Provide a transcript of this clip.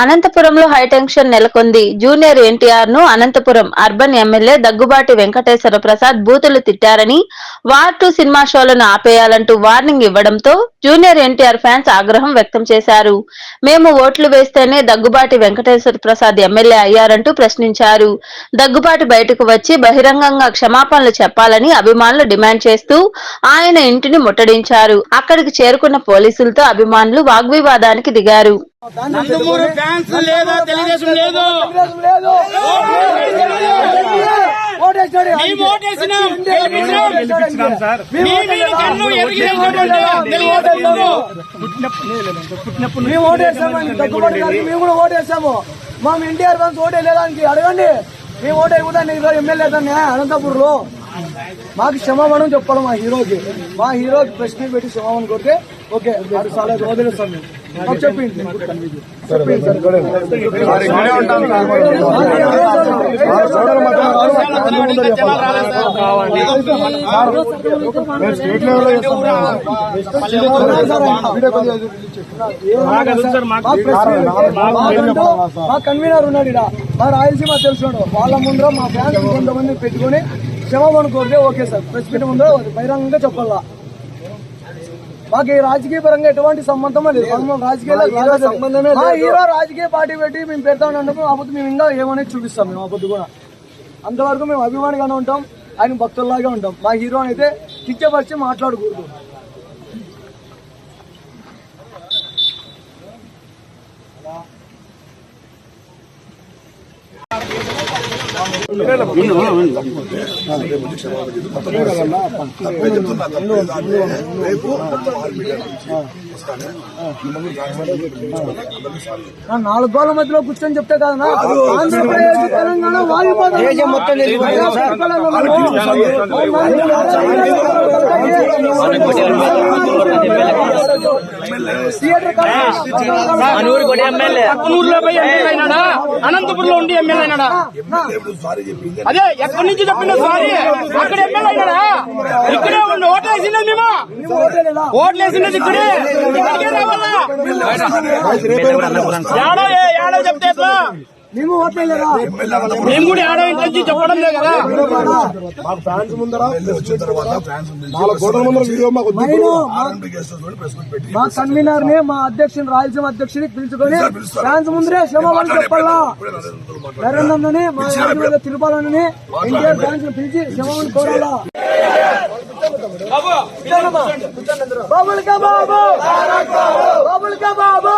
అనంతపురంలో హైటెన్షన్ నెలకొంది. జూనియర్ ఎన్టీఆర్ను అనంతపురం అర్బన్ ఎమ్మెల్యే దగ్గుబాటి వెంకటేశ్వర ప్రసాద్ బూతులు తిట్టారని వార్ టూ సినిమా షోలను ఆపేయాలంటూ వార్నింగ్ ఇవ్వడంతో జూనియర్ ఎన్టీఆర్ ఫ్యాన్స్ ఆగ్రహం వ్యక్తం చేశారు. మేము ఓట్లు వేస్తేనే దగ్గుబాటి వెంకటేశ్వర ప్రసాద్ ఎమ్మెల్యే అయ్యారంటూ ప్రశ్నించారు. దగ్గుబాటి బయటకు వచ్చి బహిరంగంగా క్షమాపణలు చెప్పాలని అభిమానులు డిమాండ్ చేస్తూ ఆయన ఇంటిని ముట్టడించారు. అక్కడికి చేరుకున్న పోలీసులతో అభిమానులు వాగ్వివాదానికి దిగారు. నందమూరి ఫ్యాన్స్ లేదా తెలుగుదేశం లేదు. మేము కూడా ఓటేసాము మా ఎన్టీఆర్ ఫ్యాన్స్ ఓటే లేదానికి అడగండి. మేము ఓటే కూడా నీకు ఎమ్మెల్యే దాన్ని అనంతపూర్లో మాకు క్షమాపణం చెప్పాలి మా హీరోకి. మా హీరోకి మీట్ పెట్టి క్షమాపణ కొడితే ఓకే వాడు చాలా వదిలేస్తాం మేము. చెప్పింది చెప్పింది సార్. మా కన్వీనర్ ఉన్నాడు ఇక్కడ మా రాయలసీమ తెలుసుడు. వాళ్ళ ముందర మా ఫ్యాన్స్ కొంతమంది పెట్టుకుని క్షమాపణ కోరితే ఓకే సార్. ప్రెస్ మీట్ ముందర బహిరంగంగా చెప్పాలా? మాకు ఈ రాజకీయ పరంగా ఎటువంటి సంబంధం లేదు. సంబంధమే మా హీరో రాజకీయ పార్టీ పెట్టి మేము పెడతా ఉన్నప్పుడు అప్పుడు మేము ఇంకా ఏమనేది చూపిస్తాం మేము అప్పుడు కూడా. అంతవరకు మేము అభిమానిగానే ఉంటాం. ఆయన భక్తుల్లాగా ఉంటాం. మా హీరో అయితే కిచ్చపరిచి మాట్లాడకూడదు. నా నాలుగు గోళ్ళ మధ్యలో కూర్చొని చెప్తే కదా ఆంధ్రప్రదేశ్ తెలంగాణ వాయుపదం మొత్తం పక్కనూరులో పోయి ఎమ్మెల్యే అయినాడా అనంతపురంలో ఉండి ఎమ్మెల్యే అయినాడా అదే ఎక్కడి నుంచి చెప్పిన సారీ? అక్కడ ఎమ్మెల్యే అయినాడా ఇక్కడే ఉండి ఓట్లు వేసినది మేము ఓట్లు వేసినది ఇక్కడే? ఇక్కడికే రావాలా? ఏడో ఏడో చెప్తే ఎట్లా? మేము ఓట్లేదా కూడా నుంచి చెప్పడం లేదు కదా మాకు ఫ్యాన్స్ ముందర వచ్చిన తర్వాత మా కన్వీనర్ని మా అధ్యక్షుని రాయలసీమ అధ్యక్షుని పిలుచుకొని ఫ్యాన్స్ ముందరే క్షమాపణ చెప్పాలా నరేంద్రని మా రాజకీయ తిరుపాలని ఎన్టీఆర్ ఫ్యాన్స్ని పిలిచి క్షమాపణ కోరాలా బాబులకా బాబు